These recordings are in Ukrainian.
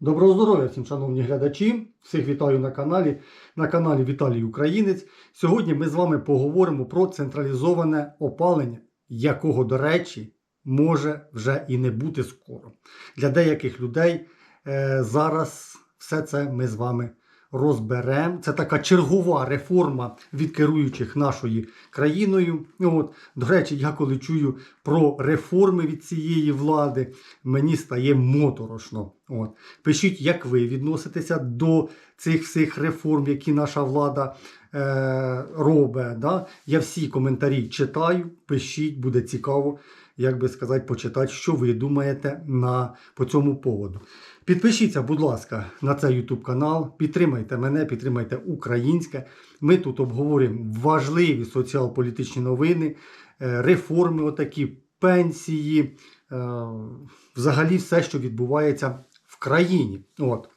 Доброго здоров'я всім, шановні глядачі. Всіх вітаю на каналі. На каналі Віталій Українець. Сьогодні ми з вами поговоримо про централізоване опалення, якого, до речі, може вже і не бути скоро. Для деяких людей е, зараз все це ми з вами розберемо. Це така чергова реформа від керуючих нашою країною. От, до речі, я коли чую про реформи від цієї влади, мені стає моторошно. От. Пишіть, як ви відноситеся до цих всіх реформ, які наша влада е, робить. Да? Я всі коментарі читаю, пишіть, буде цікаво, як би сказати, почитати, що ви думаєте на, по цьому поводу. Підпишіться, будь ласка, на цей YouTube канал, підтримайте мене, підтримайте українське. Ми тут обговорюємо важливі соціал-політичні новини, е, реформи, отакі, пенсії, е, взагалі все, що відбувається в країні. От.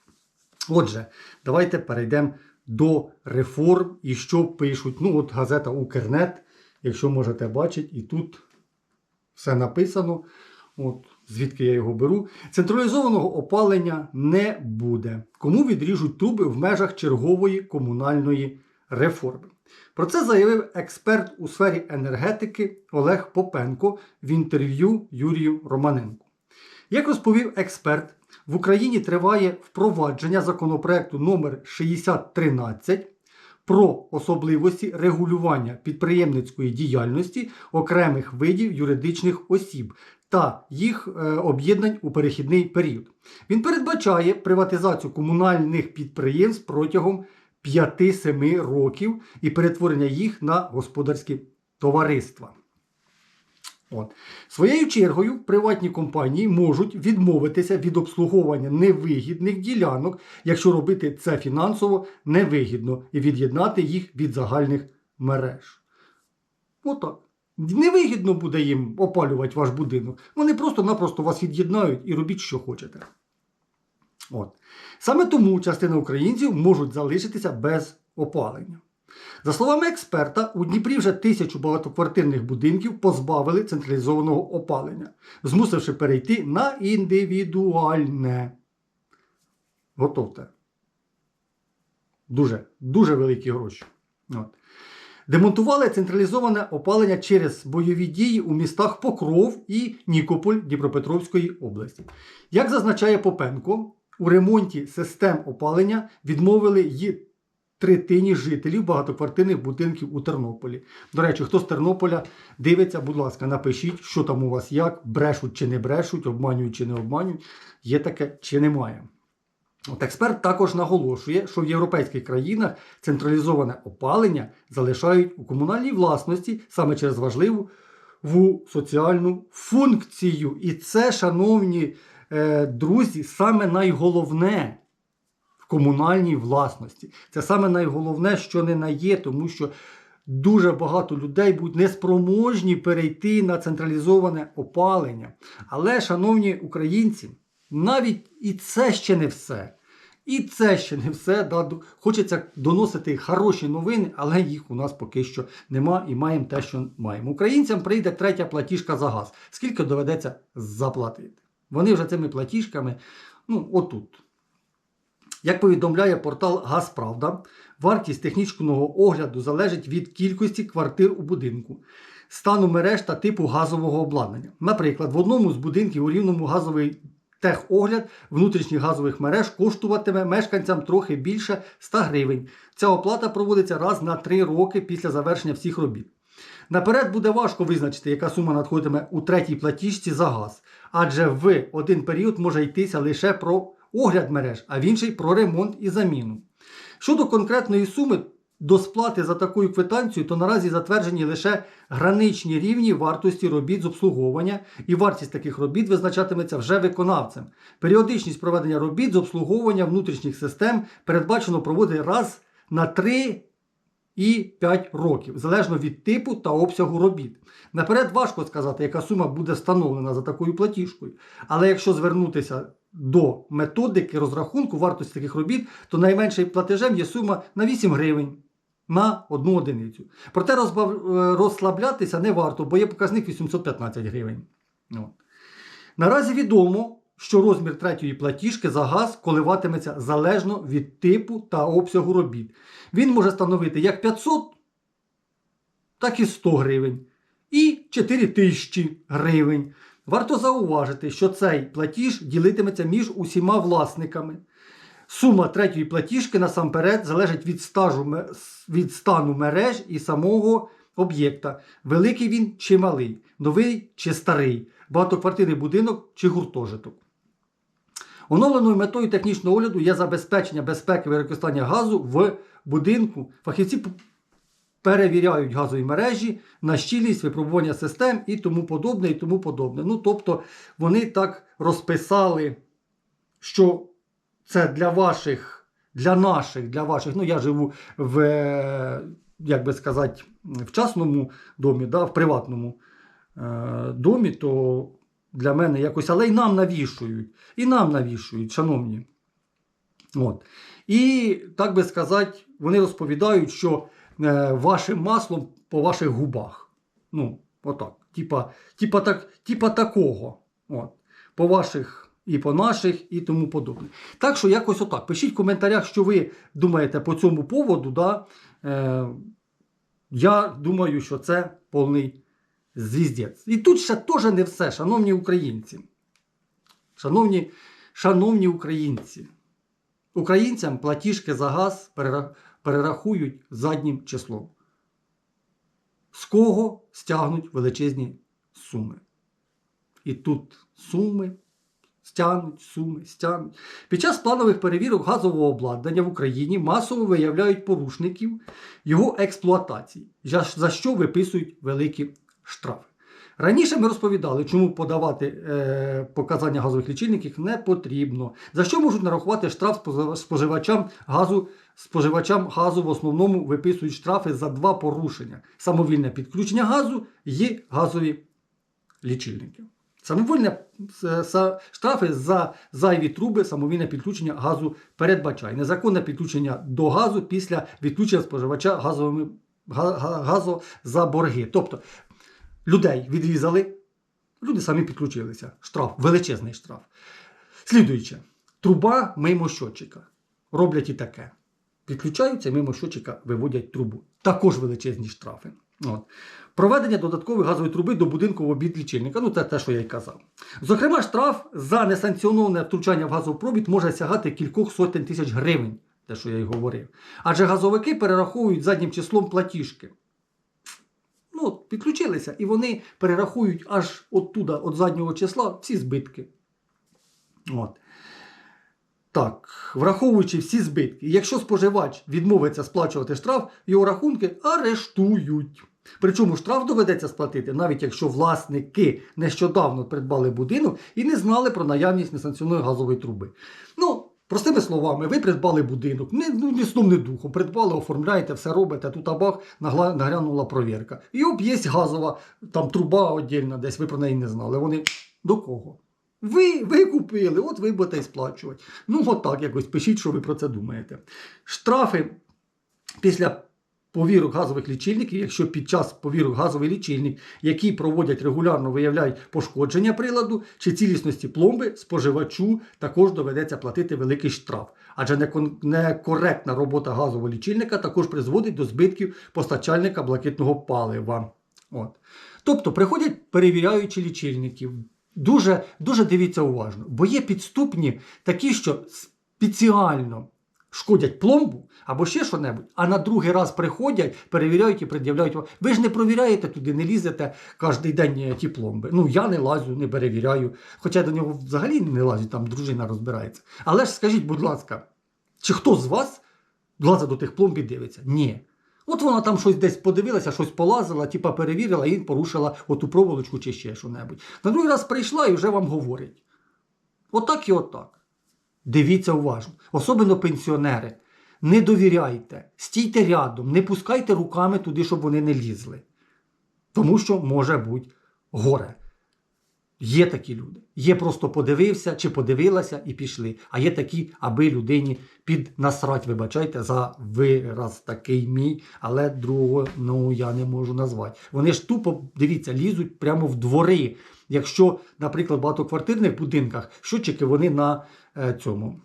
Отже, давайте перейдемо до реформ і що пишуть. Ну, от газета Укрнет, якщо можете бачити, і тут все написано. От, звідки я його беру. Централізованого опалення не буде. Кому відріжуть труби в межах чергової комунальної реформи. Про це заявив експерт у сфері енергетики Олег Попенко в інтерв'ю Юрію Романенку. Як розповів експерт, в Україні триває впровадження законопроекту номер 6013 про особливості регулювання підприємницької діяльності окремих видів юридичних осіб та їх е, об'єднань у перехідний період. Він передбачає приватизацію комунальних підприємств протягом 5-7 років і перетворення їх на господарські товариства. От. Своєю чергою приватні компанії можуть відмовитися від обслуговування невигідних ділянок, якщо робити це фінансово невигідно, і від'єднати їх від загальних мереж. Отак. Невигідно буде їм опалювати ваш будинок. Вони просто-напросто вас від'єднають і робіть, що хочете. От. Саме тому частина українців можуть залишитися без опалення. За словами експерта, у Дніпрі вже тисячу багатоквартирних будинків позбавили централізованого опалення, змусивши перейти на індивідуальне. Готовте. Дуже, дуже великі гроші. От. Демонтували централізоване опалення через бойові дії у містах Покров і Нікополь Дніпропетровської області. Як зазначає Попенко, у ремонті систем опалення відмовили й третині жителів багатоквартирних будинків у Тернополі. До речі, хто з Тернополя дивиться, будь ласка, напишіть, що там у вас як, брешуть чи не брешуть, обманюють чи не обманюють, є таке чи немає. От експерт також наголошує, що в європейських країнах централізоване опалення залишають у комунальній власності саме через важливу в соціальну функцію. І це, шановні е, друзі, саме найголовне комунальній власності. Це саме найголовне, що не на є, тому що дуже багато людей будуть неспроможні перейти на централізоване опалення. Але, шановні українці, навіть і це ще не все. І це ще не все. Да, Хочеться доносити хороші новини, але їх у нас поки що нема і маємо те, що маємо. Українцям прийде третя платіжка за газ. Скільки доведеться заплатити? Вони вже цими платіжками, ну, отут. Як повідомляє портал Газправда, вартість технічного огляду залежить від кількості квартир у будинку, стану мереж та типу газового обладнання. Наприклад, в одному з будинків у рівному газовий техогляд внутрішніх газових мереж коштуватиме мешканцям трохи більше 100 гривень. Ця оплата проводиться раз на 3 роки після завершення всіх робіт. Наперед буде важко визначити, яка сума надходитиме у третій платіжці за газ, адже в один період може йтися лише про огляд мереж, а в інший про ремонт і заміну. Щодо конкретної суми до сплати за такою квитанцією, то наразі затверджені лише граничні рівні вартості робіт з обслуговування, і вартість таких робіт визначатиметься вже виконавцем. Періодичність проведення робіт з обслуговування внутрішніх систем передбачено проводити раз на 3 і 5 років, залежно від типу та обсягу робіт. Наперед важко сказати, яка сума буде встановлена за такою платіжкою. Але якщо звернутися до методики розрахунку вартості таких робіт, то найменшим платежем є сума на 8 гривень на одну одиницю. Проте е, розслаблятися не варто, бо є показник 815 гривень. Наразі відомо, що розмір третьої платіжки за газ коливатиметься залежно від типу та обсягу робіт. Він може становити як 500, так і 100 гривень. І 4000 гривень. Варто зауважити, що цей платіж ділитиметься між усіма власниками. Сума третьої платіжки насамперед залежить від, стажу, від стану мереж і самого об'єкта. Великий він чи малий, новий чи старий, багатоквартирний будинок чи гуртожиток. Оновленою метою технічного огляду є забезпечення безпеки використання газу в будинку. Фахівці перевіряють газові мережі на щільність випробування систем і тому подобне, і тому подобне. Ну, тобто вони так розписали, що це для ваших, для наших, для ваших. Ну, я живу в, як би сказати, в частному домі, да, в приватному е, домі, то для мене якось, але й нам навішують. І нам навішують, шановні. От. І так би сказати, вони розповідають, що е, вашим маслом по ваших губах. Ну, отак. Типа, типа, так, типа такого. От. По ваших і по наших, і тому подобне. Так що якось отак. Пишіть в коментарях, що ви думаєте по цьому поводу. Да? Е, я думаю, що це повний звіздець. І тут ще теж не все, шановні українці. Шановні, шановні українці. Українцям платіжки за газ перерахують заднім числом. З кого стягнуть величезні суми. І тут суми стягнуть, суми, стягнуть. Під час планових перевірок газового обладнання в Україні масово виявляють порушників його експлуатації, за що виписують великі штрафи. Раніше ми розповідали, чому подавати е, показання газових лічильників не потрібно. За що можуть нарахувати штраф споживачам газу. Споживачам газу в основному виписують штрафи за два порушення: самовільне підключення газу і газові лічильники. Самовільне е, штрафи за зайві труби, самовільне підключення газу передбачає незаконне підключення до газу після відключення споживача газовими га- га- газу за борги. Тобто людей відрізали, люди самі підключилися. Штраф, величезний штраф. Слідуюче, труба мимо щотчика. Роблять і таке. Підключаються, мимо щотчика виводять трубу. Також величезні штрафи. От. Проведення додаткової газової труби до будинку в обід лічильника. Ну, це те, що я й казав. Зокрема, штраф за несанкціоноване втручання в газопровід може сягати кількох сотень тисяч гривень, те, що я й говорив. Адже газовики перераховують заднім числом платіжки. Ну, от, підключилися, і вони перерахують аж оттуда, від заднього числа, всі збитки. От. Так, враховуючи всі збитки, якщо споживач відмовиться сплачувати штраф, його рахунки арештують. Причому штраф доведеться сплатити, навіть якщо власники нещодавно придбали будинок і не знали про наявність несанкціонованої газової труби. Ну, простими словами, ви придбали будинок, не, ну, ні сном, не духом, придбали, оформляєте, все робите, тут абах нагла- нагрянула провірка. І оп, є газова там труба віддільна, десь ви про неї не знали. Вони до кого? Ви, ви купили, от ви будете сплачувати. Ну, от так якось пишіть, що ви про це думаєте. Штрафи після повірок газових лічильників, якщо під час повірок газовий лічильник, які проводять регулярно, виявляють пошкодження приладу чи цілісності пломби, споживачу також доведеться платити великий штраф. Адже некоректна робота газового лічильника також призводить до збитків постачальника блакитного палива. От. Тобто приходять перевіряючі лічильників. Дуже, дуже дивіться уважно, бо є підступні такі, що спеціально шкодять пломбу або ще що-небудь, а на другий раз приходять, перевіряють і пред'являють. Ви ж не провіряєте туди, не лізете кожен день е, ті пломби. Ну, я не лазю, не перевіряю. Хоча до нього взагалі не лазю, там дружина розбирається. Але ж скажіть, будь ласка, чи хто з вас лазить до тих пломб і дивиться? Ні. От вона там щось десь подивилася, щось полазила, типа перевірила і порушила оту проволочку чи ще що-небудь. На другий раз прийшла і вже вам говорить. Отак і отак. Дивіться уважно, особливо пенсіонери. Не довіряйте, стійте рядом, не пускайте руками туди, щоб вони не лізли. Тому що може бути горе. Є такі люди. Є просто подивився чи подивилася і пішли. А є такі, аби людині під насрать, вибачайте, за вираз такий мій, але другого ну, я не можу назвати. Вони ж тупо, дивіться, лізуть прямо в двори. Якщо, наприклад, в багатоквартирних будинках щотчики вони на е, цьому.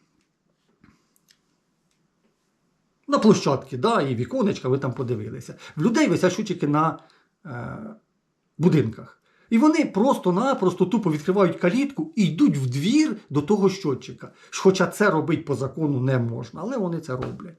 На площадці, да, і віконечка, ви там подивилися. В людей висять щучики на е, будинках. І вони просто-напросто тупо відкривають калітку і йдуть в двір до того щотчика. Хоча це робити по закону не можна, але вони це роблять.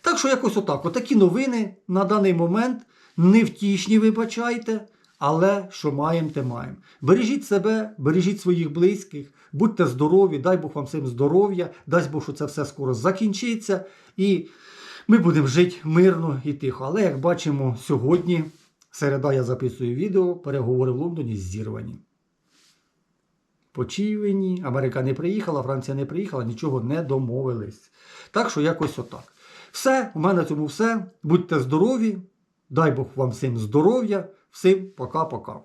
Так що якось отак. Отакі новини на даний момент невтішні, вибачайте, але що маємо, те маємо. Бережіть себе, бережіть своїх близьких, будьте здорові, дай Бог вам всім здоров'я, дай Бог, що це все скоро закінчиться. І ми будемо жити мирно і тихо. Але як бачимо, сьогодні, середа, я записую відео, переговори в Лондоні зірвані. По чиїй Америка не приїхала, Франція не приїхала, нічого не домовились. Так що якось отак. Все, у мене на цьому все. Будьте здорові. Дай Бог вам всім здоров'я. Всім пока-пока.